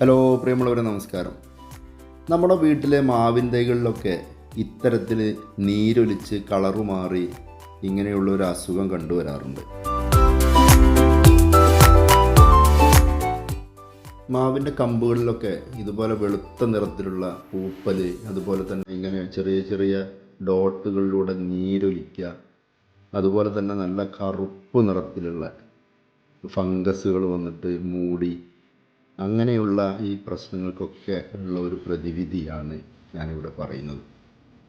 Hello പ്രിയമുള്ളവരെ നമസ്കാരം. നമ്മുടെ വീട്ടിലെ മാവിൻ തൈകളിലൊക്കെ ഇത്തരത്തിൽ നീരൊലിച്ച് കളറു മാറി ഇങ്ങനെയുള്ള ഒരു അസുഖം കണ്ടുവരാറുണ്ട്. മാവിന്റെ കമ്പുകളിലൊക്കെ ഇതുപോലെ വെളുത്ത നിറത്തിലുള്ള പൂപ്പൽ അതുപോലെ തന്നെ ഇങ്ങനെ ചെറിയ ചെറിയ ഡോട്ടുകളിലൂടെ നീരൊലിക്കുക അതുപോലെ തന്നെ നല്ല കറുപ്പ് നിറത്തിലുള്ള ഫംഗസുകൾ വന്നിട്ട് മൂടി അങ്ങനെയുള്ള ഈ പ്രശ്നങ്ങൾക്കൊക്കെ ഉള്ള ഒരു പ്രതിവിധിയാണ് ഞാനിവിടെ പറയുന്നത്.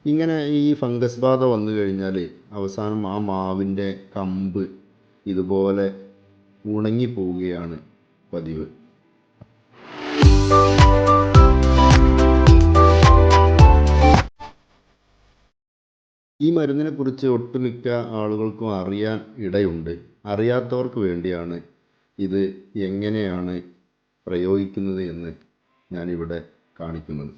ഇങ്ങനെ ഈ ഫംഗസ് ബാധ വന്നു കഴിഞ്ഞാൽ അവസാനം ആ മാവിന്റെ കമ്പ് ഇതുപോലെ ഉണങ്ങി പോവുകയാണ് പതിവ്. ഈ മരുന്നിനെക്കുറിച്ച് ഒട്ടുമിക്ക ആളുകൾക്കും അറിയാൻ ഇടയുണ്ട്. അറിയാത്തവർക്ക് വേണ്ടിയാണ് ഇത് എങ്ങനെയാണ് പ്രയോഗിക്കുന്നത് എന്ന് ഞാനിവിടെ കാണിക്കുന്നത്.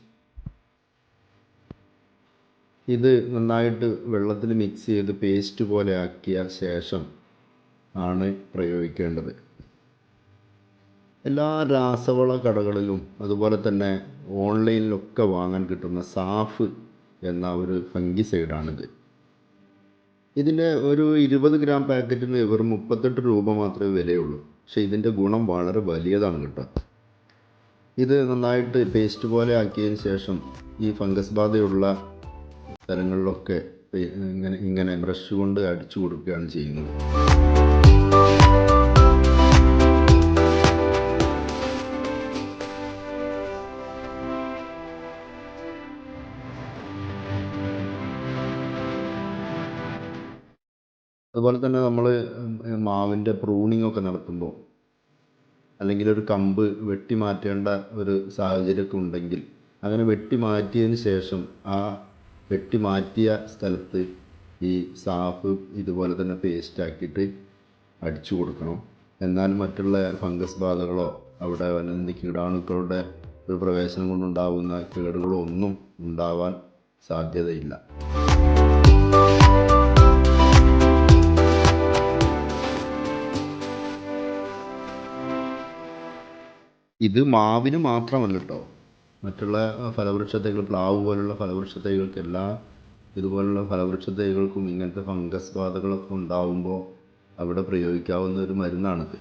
ഇത് നന്നായിട്ട് വെള്ളത്തിൽ മിക്സ് ചെയ്ത് പേസ്റ്റ് പോലെ ആക്കിയ ശേഷം ആണ് പ്രയോഗിക്കേണ്ടത്. എല്ലാ രാസവള കടകളിലും അതുപോലെ തന്നെ ഓൺലൈനിലൊക്കെ വാങ്ങാൻ കിട്ടുന്ന സാഫ് എന്ന ഒരു ഫംഗിസൈഡാണിത്. ഇതിന്റെ ഒരു ഇരുപത് ഗ്രാം പാക്കറ്റിന് വെറും മുപ്പത്തെട്ട് രൂപ മാത്രമേ വിലയുള്ളൂ. പക്ഷേ ഇതിന്റെ ഗുണം വളരെ വലിയതാണ് കേട്ടോ. ഇത് നന്നായിട്ട് പേസ്റ്റ് പോലെ ആക്കിയതിന് ശേഷം ഈ ഫംഗസ് ബാധയുള്ള സ്ഥലങ്ങളിലൊക്കെ ഇങ്ങനെ ഇങ്ങനെ ബ്രഷ് കൊണ്ട് അടിച്ചു കൊടുക്കുകയാണ് ചെയ്യുന്നത്. അതുപോലെ തന്നെ നമ്മൾ മാവിന്റെ പ്രൂണിംഗ് ഒക്കെ നടത്തുമ്പോൾ അല്ലെങ്കിൽ ഒരു കമ്പ് വെട്ടി മാറ്റേണ്ട ഒരു സാഹചര്യമൊക്കെ ഉണ്ടെങ്കിൽ അങ്ങനെ വെട്ടി മാറ്റിയതിന് ശേഷം ആ വെട്ടി മാറ്റിയ സ്ഥലത്ത് ഈ സാഫ് ഇതുപോലെ തന്നെ പേസ്റ്റ് ആക്കിയിട്ട് അടിച്ചു കൊടുക്കണം. എന്നാൽ മറ്റുള്ള ഫംഗസ് ബാധകളോ അവിടെ വന്നിരുന്ന കീടാണുക്കളുടെ ഒരു പ്രവേശനം കൊണ്ടുണ്ടാകുന്ന കേടുകളോ ഒന്നും ഉണ്ടാവാൻ സാധ്യതയില്ല. ഇത് മാവിന് മാത്രമല്ല കേട്ടോ മറ്റുള്ള ഫലവൃക്ഷ തൈകൾ പ്ലാവ് പോലുള്ള ഫലവൃക്ഷ എല്ലാ ഇതുപോലുള്ള ഫലവൃക്ഷ തൈകൾക്കും ഇങ്ങനത്തെ ഫംഗസ് ബാധകളൊക്കെ ഉണ്ടാവുമ്പോൾ അവിടെ പ്രയോഗിക്കാവുന്ന ഒരു മരുന്നാണിത്.